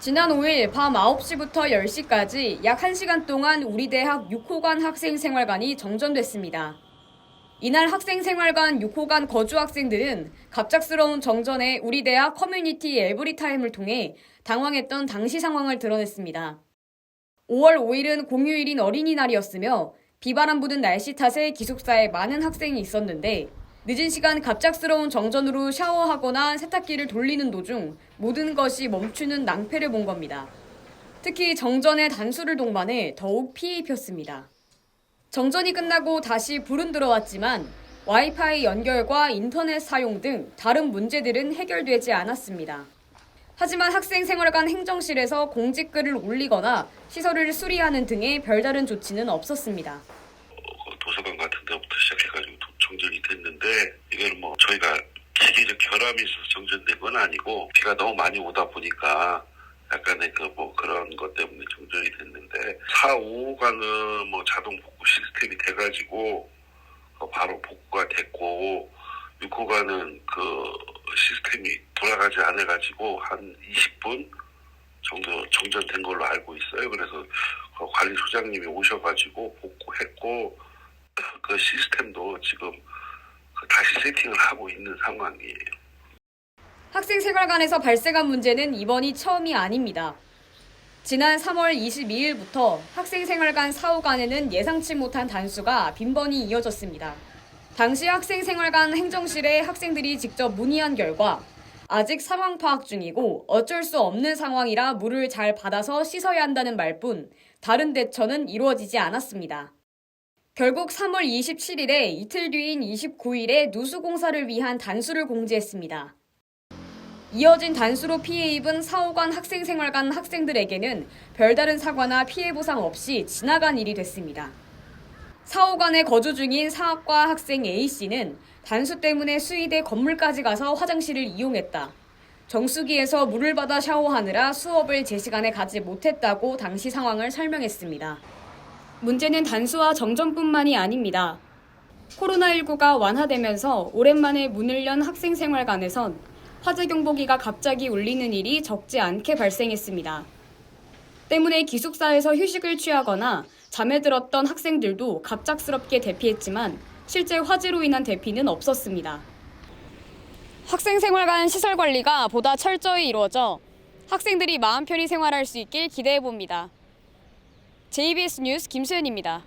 지난 5일 밤 9시부터 10시까지 약 1시간 동안 우리 대학 6호관 학생생활관이 정전됐습니다. 이날 학생생활관 6호관 거주 학생들은 갑작스러운 정전에 우리 대학 커뮤니티 에브리타임을 통해 당황했던 당시 상황을 드러냈습니다. 5월 5일은 공휴일인 어린이날이었으며 비바람 부는 날씨 탓에 기숙사에 많은 학생이 있었는데 늦은 시간 갑작스러운 정전으로 샤워하거나 세탁기를 돌리는 도중 모든 것이 멈추는 낭패를 본 겁니다. 특히 정전에 단수를 동반해 더욱 피해 입혔습니다. 정전이 끝나고 다시 불은 들어왔지만 와이파이 연결과 인터넷 사용 등 다른 문제들은 해결되지 않았습니다. 하지만 학생생활관 행정실에서 공지글을 올리거나 시설을 수리하는 등의 별다른 조치는 없었습니다. 그 도서관 같은 데부터 시작해가지고 도- 정전이 됐는데 이건 뭐 저희가 기계적 결함이 있어서 정전된 건 아니고 비가 너무 많이 오다 보니까 약간의 그 뭐 그런 것 때문에 정전이 됐는데 4, 5호가는 뭐 자동 복구 시스템이 돼가지고 어, 바로 복구가 됐고 6호가는 그 시스템이 돌아가지 않아가지고 한 20분 정도 정전된 걸로 알고 있어요. 그래서 그 관리소장님이 오셔가지고 복구했고 그 시스템도 지금 그 다시 세팅을 하고 있는 상황이에요. 학생생활관에서 발생한 문제는 이번이 처음이 아닙니다. 지난 3월 22일부터 학생생활관 4호관에는 예상치 못한 단수가 빈번히 이어졌습니다. 당시 학생생활관 행정실에 학생들이 직접 문의한 결과 아직 상황 파악 중이고 어쩔 수 없는 상황이라 물을 잘 받아서 씻어야 한다는 말뿐 다른 대처는 이루어지지 않았습니다. 결국 3월 27일에 이틀 뒤인 29일에 누수공사를 위한 단수를 공지했습니다. 이어진 단수로 피해 입은 사호관 학생생활관 학생들에게는 별다른 사과나 피해 보상 없이 지나간 일이 됐습니다. 사호관에 거주 중인 사학과 학생 A씨는 단수 때문에 수의대 건물까지 가서 화장실을 이용했다. 정수기에서 물을 받아 샤워하느라 수업을 제 시간에 가지 못했다고 당시 상황을 설명했습니다. 문제는 단수와 정전뿐만이 아닙니다. 코로나19가 완화되면서 오랜만에 문을 연 학생 생활관에선 화재 경보기가 갑자기 울리는 일이 적지 않게 발생했습니다. 때문에 기숙사에서 휴식을 취하거나 잠에 들었던 학생들도 갑작스럽게 대피했지만 실제 화재로 인한 대피는 없었습니다. 학생 생활관 시설 관리가 보다 철저히 이루어져 학생들이 마음 편히 생활할 수 있길 기대해 봅니다. JBS 뉴스 김수현입니다.